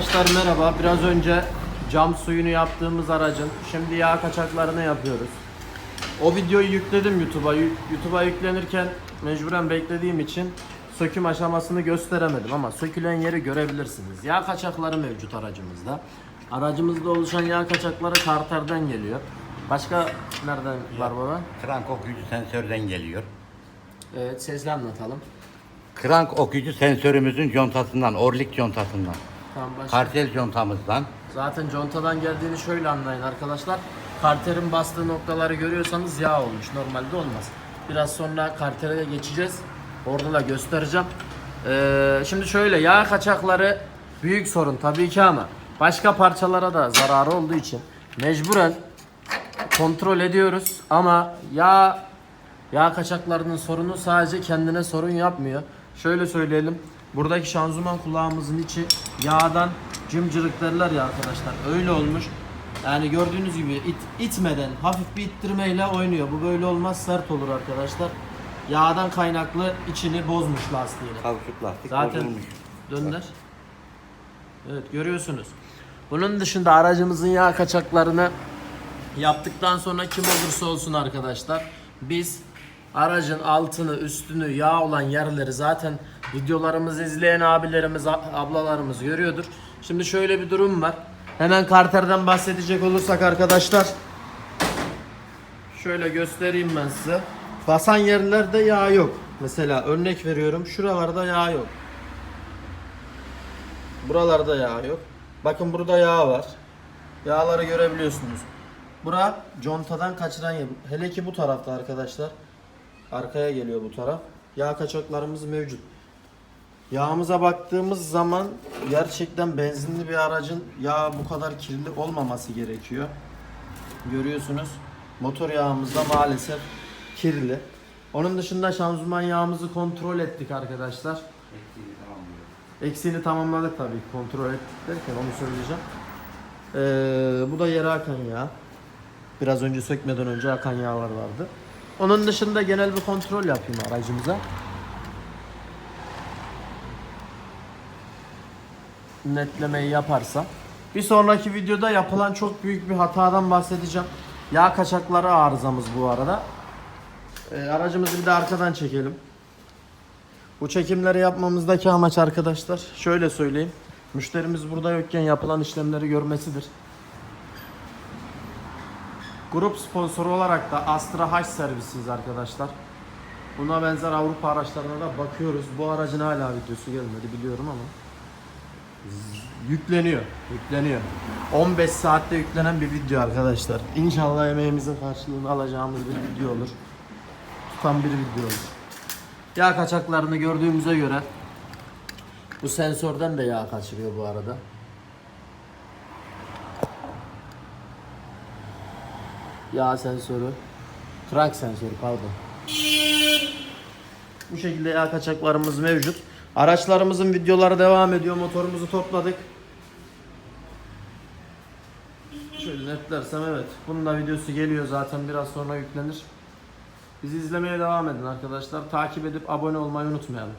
Arkadaşlar merhaba. Biraz önce cam suyunu yaptığımız aracın şimdi yağ kaçaklarını yapıyoruz. O videoyu yükledim YouTube'a. YouTube'a yüklenirken mecburen beklediğim için söküm aşamasını gösteremedim ama sökülen yeri görebilirsiniz. Yağ kaçakları mevcut aracımızda. Aracımızda oluşan yağ kaçakları karterden geliyor. Başka nereden var baba? Krank okuyucu sensörden geliyor. Evet sesli anlatalım. Krank okuyucu sensörümüzün contasından, orlik contasından, Tamam başka. kartel contamızdan, Zaten contadan geldiğini şöyle anlayın arkadaşlar. Karterin bastığı noktaları görüyorsanız yağ olmuş. Normalde olmaz. Biraz sonra kartere de geçeceğiz. Orada da göstereceğim. Ee, şimdi şöyle yağ kaçakları büyük sorun tabii ki ama başka parçalara da zararı olduğu için mecburen kontrol ediyoruz ama yağ yağ kaçaklarının sorunu sadece kendine sorun yapmıyor. Şöyle söyleyelim. Buradaki şanzıman kulağımızın içi yağdan cımcırık derler ya arkadaşlar. Öyle olmuş. Yani gördüğünüz gibi it, itmeden hafif bir ittirmeyle oynuyor. Bu böyle olmaz sert olur arkadaşlar. Yağdan kaynaklı içini bozmuş lastiğini. kavşuk lastik Zaten bozulmuş. dönder. Evet görüyorsunuz. Bunun dışında aracımızın yağ kaçaklarını yaptıktan sonra kim olursa olsun arkadaşlar biz aracın altını üstünü yağ olan yerleri zaten videolarımızı izleyen abilerimiz ablalarımız görüyordur. Şimdi şöyle bir durum var. Hemen karterden bahsedecek olursak arkadaşlar şöyle göstereyim ben size. Basan yerlerde yağ yok. Mesela örnek veriyorum şuralarda yağ yok. Buralarda yağ yok. Bakın burada yağ var. Yağları görebiliyorsunuz. Bura contadan kaçıran yer. Hele ki bu tarafta arkadaşlar. Arkaya geliyor bu taraf. Yağ kaçaklarımız mevcut. Yağımıza baktığımız zaman gerçekten benzinli bir aracın yağı bu kadar kirli olmaması gerekiyor. Görüyorsunuz. Motor yağımız da maalesef kirli. Onun dışında şanzıman yağımızı kontrol ettik arkadaşlar. Eksiğini tamamladık tabii ki, kontrol ettik derken onu söyleyeceğim. Ee, bu da yere akan yağ. Biraz önce sökmeden önce akan yağlar vardı. Onun dışında genel bir kontrol yapayım aracımıza. Netlemeyi yaparsam. Bir sonraki videoda yapılan çok büyük bir hatadan bahsedeceğim. Yağ kaçakları arızamız bu arada. Ee, aracımızı bir de arkadan çekelim. Bu çekimleri yapmamızdaki amaç arkadaşlar şöyle söyleyeyim. Müşterimiz burada yokken yapılan işlemleri görmesidir. Grup sponsoru olarak da Astra H servisiyiz arkadaşlar. Buna benzer Avrupa araçlarına da bakıyoruz. Bu aracın hala videosu gelmedi biliyorum ama. Yükleniyor, yükleniyor. 15 saatte yüklenen bir video arkadaşlar. İnşallah emeğimizin karşılığını alacağımız bir video olur. Tutan bir video olur. Yağ kaçaklarını gördüğümüze göre bu sensörden de yağ kaçırıyor bu arada. Yağ sensörü. Crank sensörü pardon. Bu şekilde yağ kaçaklarımız mevcut. Araçlarımızın videoları devam ediyor. Motorumuzu topladık. Şöyle netlersem evet. Bunun da videosu geliyor zaten biraz sonra yüklenir. Bizi izlemeye devam edin arkadaşlar. Takip edip abone olmayı unutmayalım.